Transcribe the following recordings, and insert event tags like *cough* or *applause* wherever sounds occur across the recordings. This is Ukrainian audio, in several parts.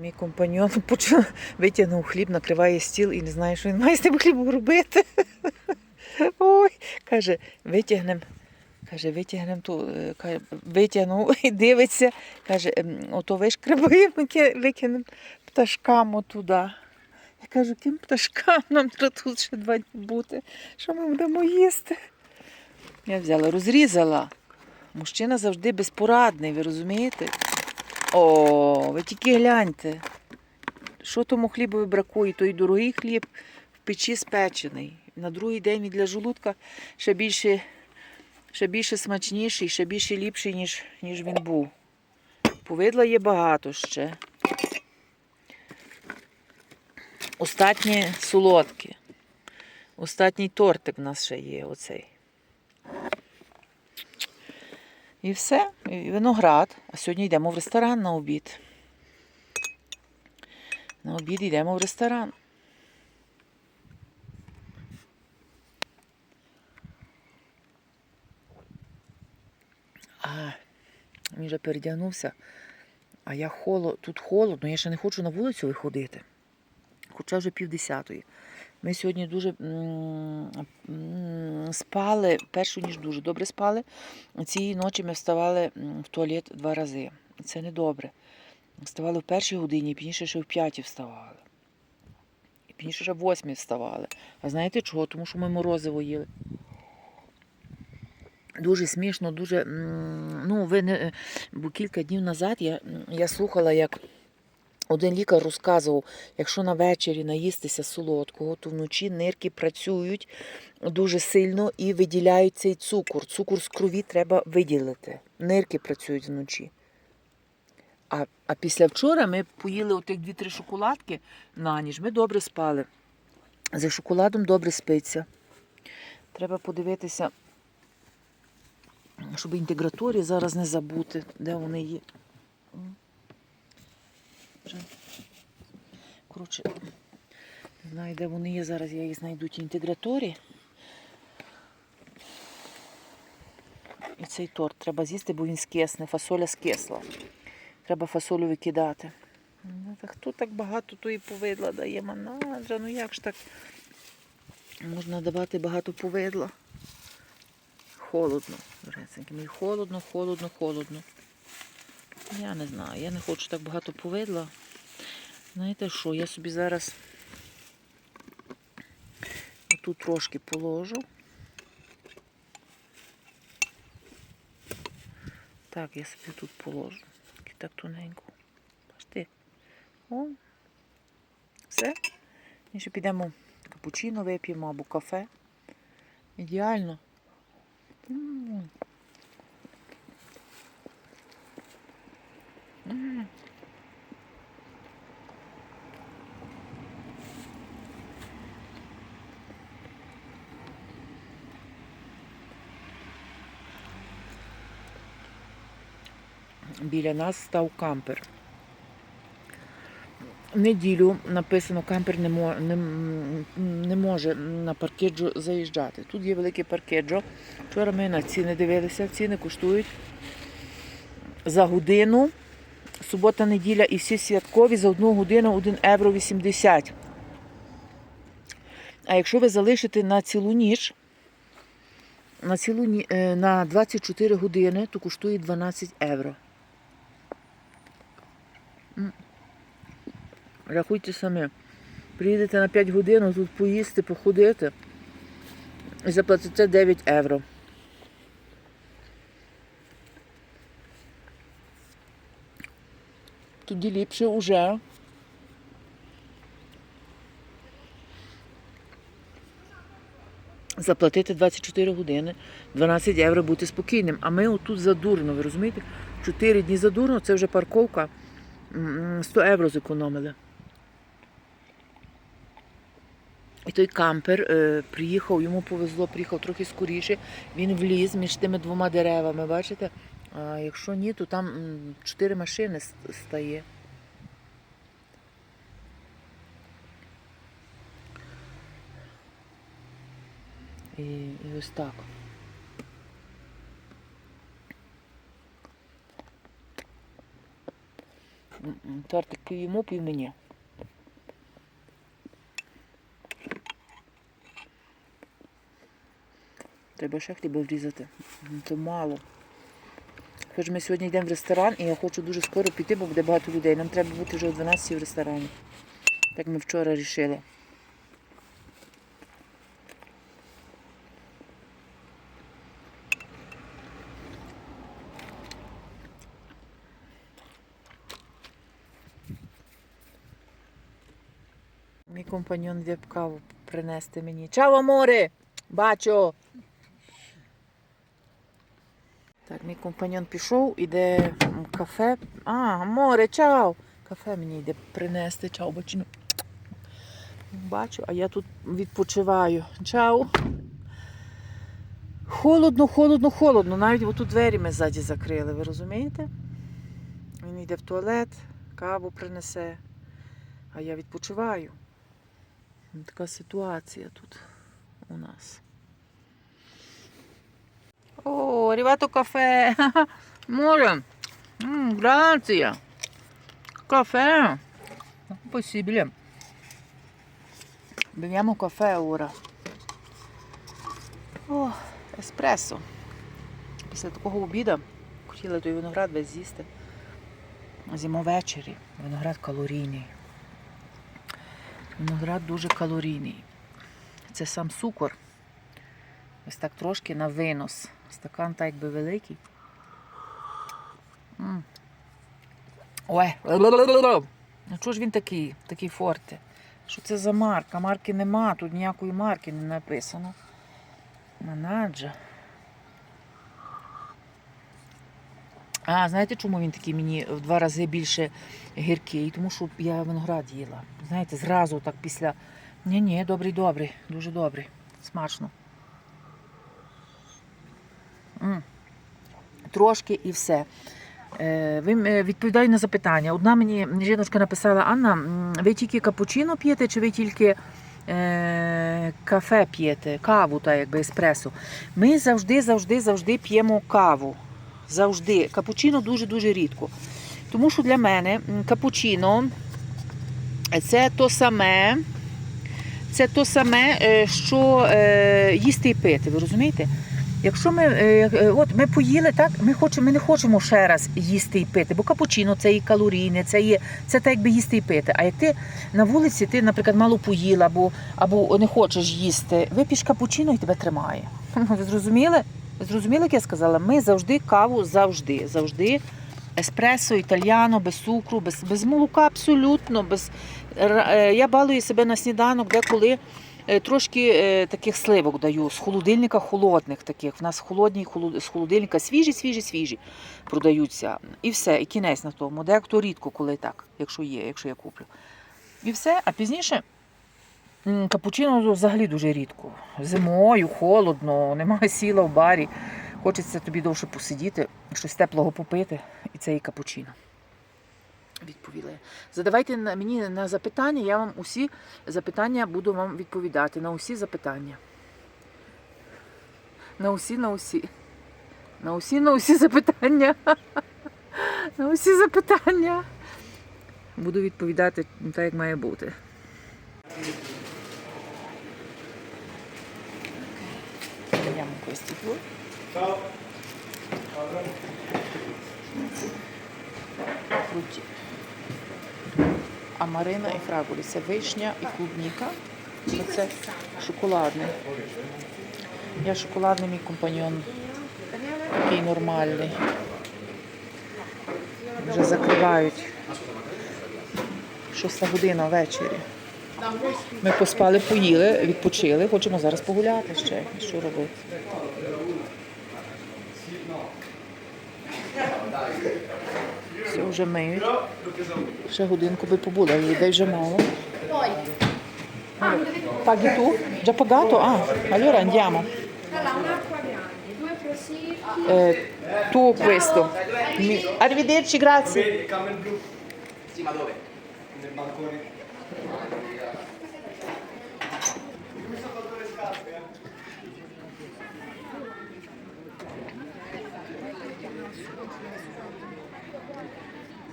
Мій компаньон *laughs* почав витягнув хліб, накриває стіл і не знає, що він має з тим хлібом робити. *laughs* Ой, каже, витягнемо. Каже, витягнемо ту, е, каже, витягнув *laughs* і дивиться. Каже, «Ем, ото вишкребаємо, ки- викинемо пташкам отуди. Я кажу, ким пташкам нам треба тут ще два дні бути. Що ми будемо їсти? Я взяла, розрізала. Мужчина завжди безпорадний, ви розумієте? О, ви тільки гляньте. Що тому хлібові бракує? Той дорогий хліб в печі спечений. На другий день він для желудка ще більше, ще більше смачніший, ще більше ліпший, ніж, ніж він був. Повидла є багато ще. Остатнє солодке. Остатній тортик в нас ще є оцей. І все, і виноград. А сьогодні йдемо в ресторан на обід. На обід йдемо в ресторан. А, він вже передягнувся. А я холо... тут холодно, я ще не хочу на вулицю виходити. Хоча вже півдесятої. Ми сьогодні дуже спали, першу ніж дуже добре спали. Цієї ночі ми вставали в туалет два рази. Це не добре. Вставали в першій годині, пізніше ще в п'ятій вставали. І пізніше ще в восьмій вставали. А знаєте чого? Тому що ми морозиво їли. Дуже смішно, дуже. Ну, ви не, бо кілька днів назад я, я слухала, як один лікар розказував, якщо на вечері наїстися солодкого, то вночі нирки працюють дуже сильно і виділяють цей цукор. Цукор з крові треба виділити. Нирки працюють вночі. А, а після вчора ми поїли отих дві-три шоколадки на ніч. Ми добре спали. За шоколадом добре спиться. Треба подивитися, щоб інтеграторі зараз не забути, де вони є. Вже. Коротше, не знаю, де вони є. Зараз я їх знайду ті інтеграторі. І цей торт треба з'їсти, бо він скисне, фасоля скисла. Треба фасолю викидати. Ну, хто так багато тої повидла дає манаджа? Ну як ж так можна давати багато повидла? Холодно, дорогенькі мої, холодно, холодно, холодно. Я не знаю, я не хочу так багато повидла. Знаєте що, я собі зараз тут трошки положу. Так, я собі тут положу. Так тоненько. Бачите? О. Все. І ще підемо капучино вип'ємо або кафе. Ідеально. М. М. Біля нас став кампер. В неділю написано, кампер не, не, не може на паркеджо заїжджати. Тут є велике паркеджо. Вчора ми на ціни дивилися, ціни коштують за годину. Субота, неділя і всі святкові за одну годину 1 євро 80. А якщо ви залишите на цілу ніч, на, цілу, е, на 24 години, то коштує 12 євро. Рахуйте самі. Приїдете на 5 годин, тут поїсти, походити і заплатите 9 євро. Тоді ліпше вже. Заплатити 24 години, 12 євро бути спокійним. А ми отут задурно, ви розумієте? 4 дні задурно, це вже парковка. 100 євро зекономили. І той кампер е, приїхав, йому повезло, приїхав трохи скоріше. Він вліз між тими двома деревами, бачите? А якщо ні, то там чотири машини стає. І, і ось так. Тортик пів йому, пів мені. Треба ще хліба врізати. Ну, То мало. Хоч ми сьогодні йдемо в ресторан, і я хочу дуже скоро піти, бо буде багато людей. Нам треба бути вже о 12 в ресторані. Так ми вчора рішили. Мій компаньон віп каву принести мені. Чао, аморе! Бачо! Мій компаньон пішов, іде кафе. А, море, чао! Кафе мені йде принести. Чао, бачину. Бачу, а я тут відпочиваю. Чао. Холодно, холодно, холодно. Навіть отут двері ми ззаді закрили, ви розумієте? Він йде в туалет, каву принесе, а я відпочиваю. Така ситуація тут у нас. О, arrivato caffè. Amore. Mm, grazie. Caffè. Possibile. Beviamo caffè ora. О, еспресо. Після такого обіду хотіла той виноград весь з'їсти. Зимо ввечері. Виноград калорійний. Виноград дуже калорійний. Це сам цукор. Ось так трошки на винос. Стакан так якби великий. Ой. Ну чого ж він такий, такий форте? Що це за марка? Марки нема, тут ніякої марки не написано. Манаджа. А, знаєте, чому він такий мені в два рази більше гіркий? Тому що я виноград їла. Знаєте, зразу так після. Ні, ні, добрий, добрий, дуже добрий. Смачно. Трошки і все. Е, е, відповідаю на запитання. Одна мені жіночка написала: Анна, ви тільки капучино п'єте, чи ви тільки е, кафе п'єте, каву, та якби еспресо? Ми завжди, завжди, завжди п'ємо каву. Завжди. Капучино дуже-дуже рідко. Тому що для мене капучино це то саме, це то саме, е, що їсти і пити. Ви розумієте? Якщо ми, е, е, от ми поїли, так, ми, хочемо, ми не хочемо ще раз їсти і пити, бо капучино це і калорійне, це є, це так якби їсти і пити. А як ти на вулиці, ти, наприклад, мало поїла або, або не хочеш їсти, вип'єш капучино і тебе тримає. *laughs* Ви зрозуміли? Ви зрозуміли, як я сказала? Ми завжди каву, завжди, завжди. Еспресо, італьяно, без цукру, без, без молока, абсолютно. Без... е, Я балую себе на сніданок деколи е, трошки е, таких сливок даю з холодильника холодних таких. В нас холодні з холодильника свіжі, свіжі, свіжі продаються. І все, і кінець на тому. Дехто рідко, коли так, якщо є, якщо я куплю. І все, а пізніше. Капучино взагалі дуже рідко. Зимою, холодно, немає *laughs* сіла в барі. Хочеться тобі довше посидіти, щось теплого попити, і це і капучино. Відповіла я. Задавайте мені на запитання, я вам усі запитання буду вам відповідати. На усі запитання. На усі, на усі. На усі, на усі запитання. *laughs* На усі запитання. Буду відповідати так, як має бути. Questi due. Амарина і фрагулі. Це вишня і клубніка. Це шоколадний. Я шоколадний мій компаньон. Такий нормальний. Вже закривають. Шоста година ввечері. Ми поспали, поїли, відпочили. Хочемо зараз погуляти ще. Що робити? Все вже миють. Ще годинку би побула, людей вже мало. Paghi tu? Già pagato? Ah, allora andiamo. Allora, un'acqua grande, due prosecchi, Eh, tu questo. Mi- Arrivederci, grazie. Vedi, camel blu. Sì, ma dove? Nel balcone.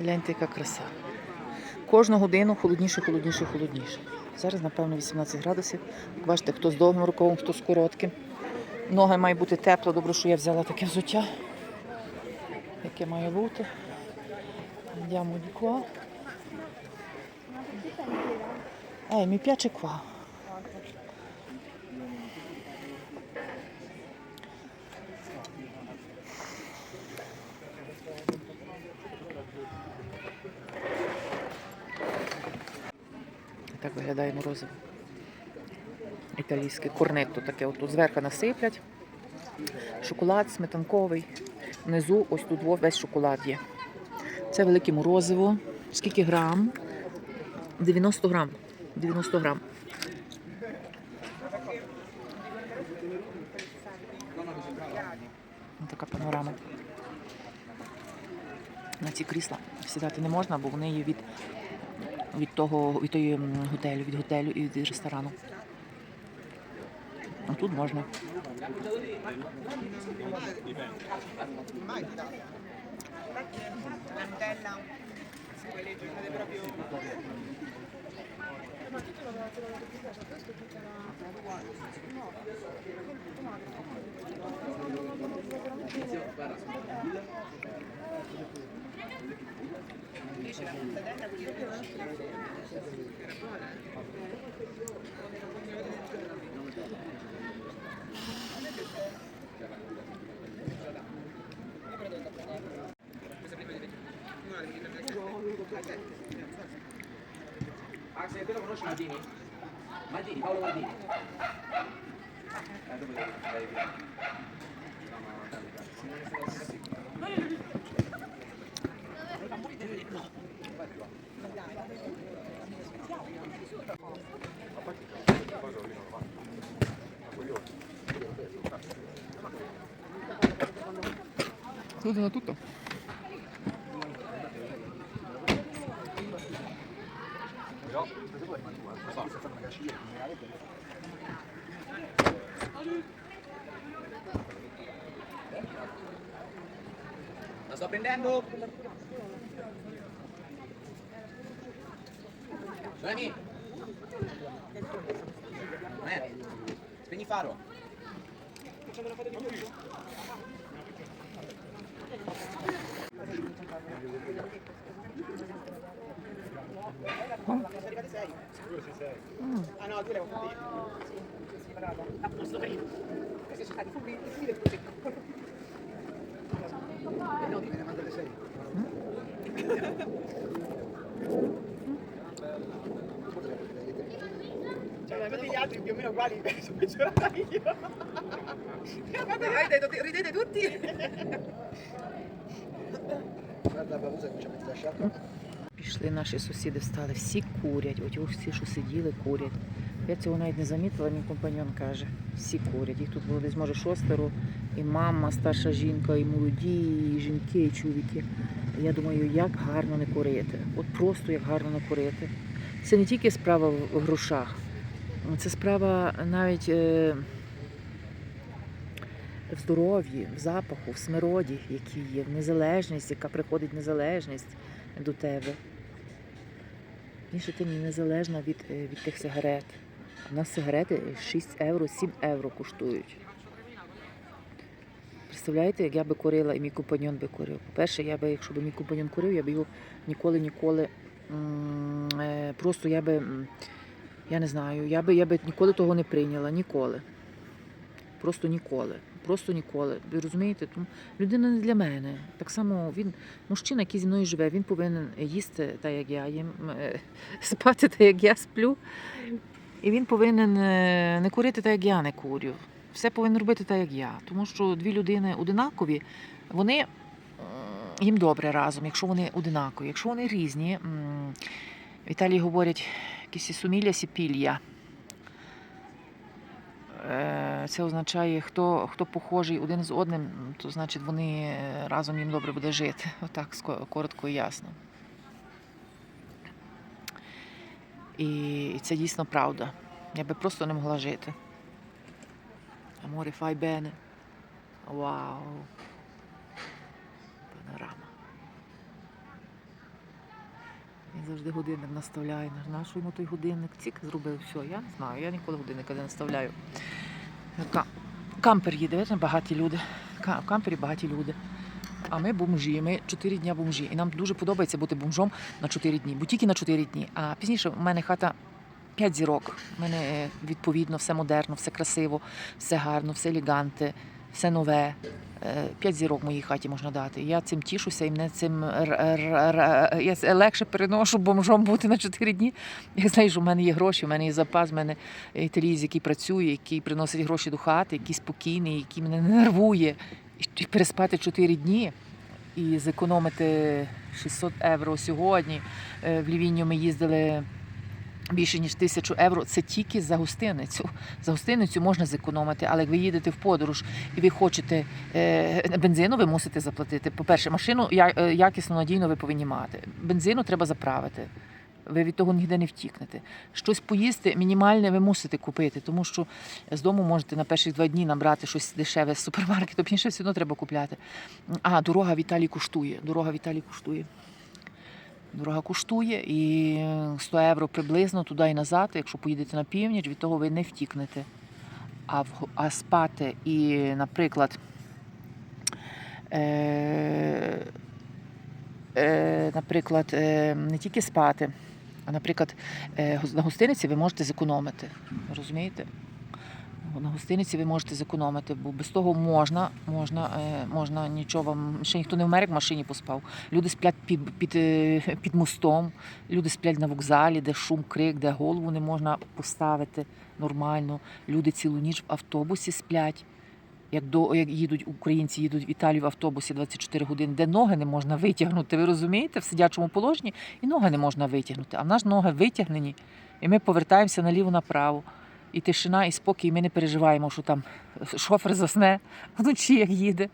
Гляньте, яка краса. Кожну годину холодніше, холодніше, холодніше. Зараз, напевно, 18 градусів. Як Бачите, хто з довгим рукавом, хто з коротким. Ноги має бути тепло, добре, що я взяла таке взуття, яке має бути. Andiamo di qua. Eh, mi piace qua. Так виглядає морозиво. Італійське корнетто таке от зверху насиплять. Шоколад сметанковий. Внизу ось тут весь шоколад є. Це велике морозиво. Скільки грам? 90 грам. 90 грам. Така панорама. На ці крісла сідати не можна, бо вони є від, від того, від тої готелю, від готелю і від ресторану. А тут можна. Axel, te lo conosci Maldini? Maldini, Paolo Maldini. Eh, dove dai via? escluso da tutto. La sto prendendo! Sony! Spegni faro! Facciamo una foto di tutto. Ah no, due le ho fatte io. Sì, bravo. A posto prima. Questi sono stati fuori, fuori del progetto. No, me ne manda le sei. Cioè, a gli altri più o meno uguali, penso che io. Ridete tutti? *laughs* Пішли наші сусіди, встали, всі курять. Ось всі, що сиділи, курять. Я цього навіть не замітила, мій компаньон каже. Всі курять. Їх тут було десь може шостеро, і мама, старша жінка, і молоді, і жінки, і чоловіки. Я думаю, як гарно не курити. От просто як гарно не курити. Це не тільки справа в грошах, це справа навіть е, в здоров'ї, в запаху, в смироді, який є, в незалежність, яка приходить незалежність до тебе. Більше ти не незалежна від, е, від тих сигарет. У нас сигарети 6 євро, 7 євро коштують. Представляєте, як я би курила і мій компаньон би курив. По-перше, я би, якщо б мій компаньон курив, я б його ніколи, ніколи е, просто я би, я не знаю, я би, я би ніколи того не прийняла, ніколи. Просто ніколи. Просто ніколи. Ви розумієте? Тому людина не для мене. Так само він, мужчина, який зі мною живе, він повинен їсти так, як я їм, е, *laughs* спати так, як я сплю. І він повинен е, не курити так, як я не курю. Все повинен робити так, як я. Тому що дві людини одинакові, вони їм добре разом, якщо вони одинакові. Якщо вони різні, м, в Італії говорять якісь сумілля сіпілля. Е, Це означає, хто, хто похожий один з одним, то значить вони е, разом їм добре буде жити. *laughs* Отак коротко і ясно. І це дійсно правда. Я би просто не могла жити. Аморе фай бене. Вау. Панорама. Він Завжди годинник наставляє. На що йому той годинник? Цік зробив все. Я не знаю, я ніколи годинника не наставляю. Кампер їде, видите, багаті люди. В кампері багаті люди. А ми бомжі, ми чотири дні бомжі. І нам дуже подобається бути бомжом на чотири дні, бо тільки на чотири дні. А пізніше в мене хата п'ять зірок. У мене е, відповідно все модерно, все красиво, все гарно, все елеганте, все нове. Е, П'ять зірок в моїй хаті можна дати. Я цим тішуся і мене цим я легше переношу бомжом бути на чотири дні. Я знаю, що в мене є гроші, в мене є запас, в мене італієць, який працює, який приносить гроші до хати, який спокійний, який мене не нервує. І переспати чотири дні і зекономити 600 євро сьогодні. Е, В Лівінню ми їздили більше ніж тисячу євро. Це тільки за гостиницю. За гостиницю можна зекономити, але як ви їдете в подорож і ви хочете е, бензину, ви мусите заплатити. По-перше, машину е, якісно надійно ви повинні мати. Бензину треба заправити. Ви від того ніде не втікнете. Щось поїсти мінімальне ви мусите купити, тому що з дому можете на перші два дні набрати щось дешеве з супермаркету, *laughs* пізніше все одно треба купляти. А, дорога в Італії коштує. Дорога в Італії коштує. Дорога коштує і 100 євро приблизно туди і назад. Якщо поїдете на північ, від того ви не втікнете. А, а спати і, наприклад, е, е, наприклад, е, не тільки спати, а, наприклад, е, на гостиниці ви можете зекономити. Розумієте? На гостиниці ви можете зекономити, бо без того можна, можна, е, можна нічого вам. Ще ніхто не вмер, як в машині поспав. Люди сплять під, під, е, під мостом, люди сплять на вокзалі, де шум, крик, де голову не можна поставити нормально. Люди цілу ніч в автобусі сплять. Як до як їдуть українці, їдуть в Італію в автобусі 24 години, де ноги не можна витягнути. Ви розумієте, в сидячому положенні і ноги не можна витягнути. А в нас ноги витягнені, і ми повертаємося наліво направо. І тишина, і спокій, ми не переживаємо, що там шофер засне вночі, як їде.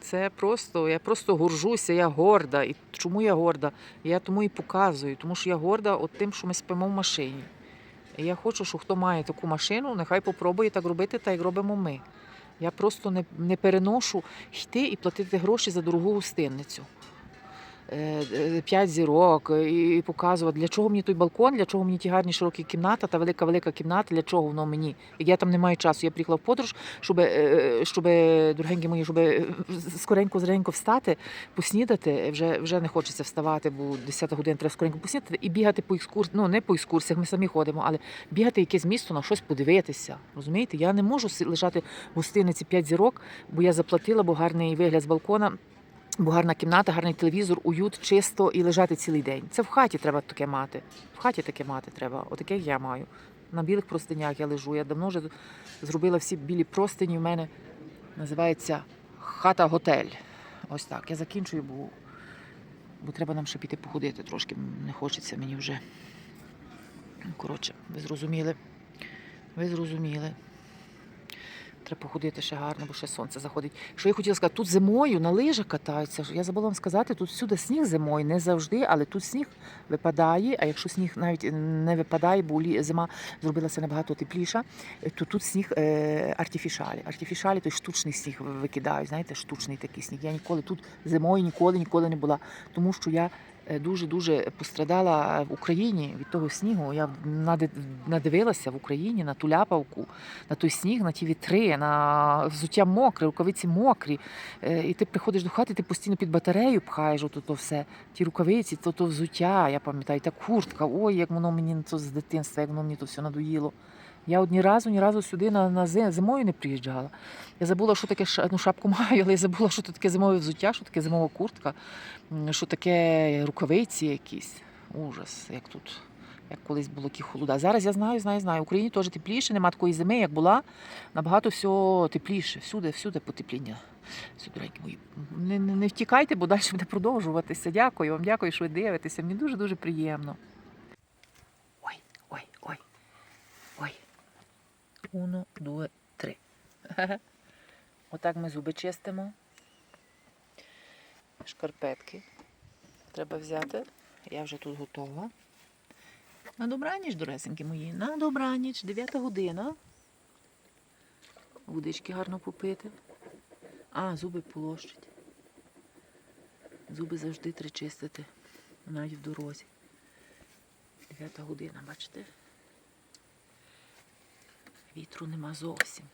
Це просто, я просто горжуся, я горда. І чому я горда? Я тому і показую, тому що я горда от тим, що ми спимо в машині. І я хочу, що хто має таку машину, нехай попробує так робити, так як робимо ми. Я просто не, не переношу йти і платити гроші за дорогу гостинницю. Е, е, П'ять зірок е, і показувати, для чого мені той балкон, для чого мені ті гарні широкі кімната, та велика велика кімната, для чого воно мені. Я там не маю часу, я приїхала в подорож, щоб, щоб дорогенькі мої, щоб скоренько зренько встати, поснідати. Вже, вже не хочеться вставати, бо 10 годин треба скоренько поснідати і бігати по екскурсіях. Ну не по екскурсіях, ми самі ходимо, але бігати якесь місто на щось подивитися. Розумієте? Я не можу лежати в гостиниці 5 зірок, бо я заплатила, бо гарний вигляд з балкона. Бо гарна кімната, гарний телевізор, уют, чисто і лежати цілий день. Це в хаті треба таке мати. В хаті таке мати треба. Отаке я маю. На білих простинях я лежу. Я давно вже зробила всі білі простині. В мене називається хата-готель. Ось так. Я закінчую, бо, бо треба нам ще піти походити трошки. Не хочеться мені вже. Коротше, ви зрозуміли. Ви зрозуміли. Треба походити ще гарно, бо ще сонце заходить. Що я хотіла сказати, тут зимою на лижах катаються. Я забула вам сказати, тут всюди сніг зимою, не завжди, але тут сніг випадає. А якщо сніг навіть не випадає, бо зима зробилася набагато тепліша, то тут сніг е, артифішалі. Артифішалі той штучний сніг викидають. Знаєте, штучний такий сніг. Я ніколи тут зимою ніколи ніколи не була, тому що я. Дуже дуже пострадала в Україні від того снігу. Я нади- надивилася в Україні на ту ляпавку, на той сніг, на ті вітри, на взуття мокре, рукавиці мокрі. Е, І ти приходиш до хати, ти постійно під батарею пхаєш ото то все. Ті рукавиці, то, то взуття, я пам'ятаю, та куртка. Ой, як воно мені то з дитинства, як воно мені то все надоїло. Я от ні разу, ні разу сюди на, на зимою не приїжджала. Я забула, що таке ну, шапку *laughs* маю, але я забула, що таке зимове взуття, що таке зимова куртка, що таке рукавиці якісь. Ужас, як тут, як колись було ті холода. Зараз я знаю, знаю, знаю. В Україні теж тепліше, нема такої зими, як була. Набагато все тепліше. Всюди, всюди потепління. Все, дорогенькі мої. Не, не, не втікайте, бо далі буде продовжуватися. Дякую вам, дякую, що ви дивитеся. Мені дуже-дуже приємно. Ой, ой, ой. Ой. Уно, дуе, три. Отак ми зуби чистимо. Шкарпетки треба взяти. Я вже тут готова. На добраніч, доресенькі мої. На добраніч, 9 година. Водички гарно попити. А, зуби полощать. Зуби завжди треба чистити. навіть в дорозі. Дев'ята година, бачите? Вітру нема зовсім.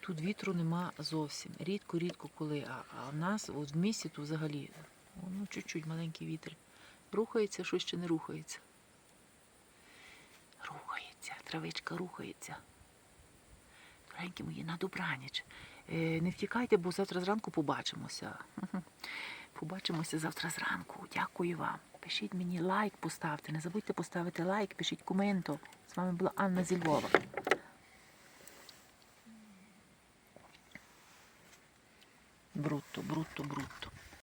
Тут вітру нема зовсім. Рідко-рідко коли. А, а в нас от в місті тут взагалі ну, чуть-чуть маленький вітер. Рухається, що ще не рухається. Рухається, травичка рухається. Доренькі мої, на добраніч. Е, не втікайте, бо завтра зранку побачимося. *laughs* Побачимося завтра зранку. Дякую вам. Пишіть мені лайк, поставте. Не забудьте поставити лайк, пишіть коменто. З вами була Анна зі Львова.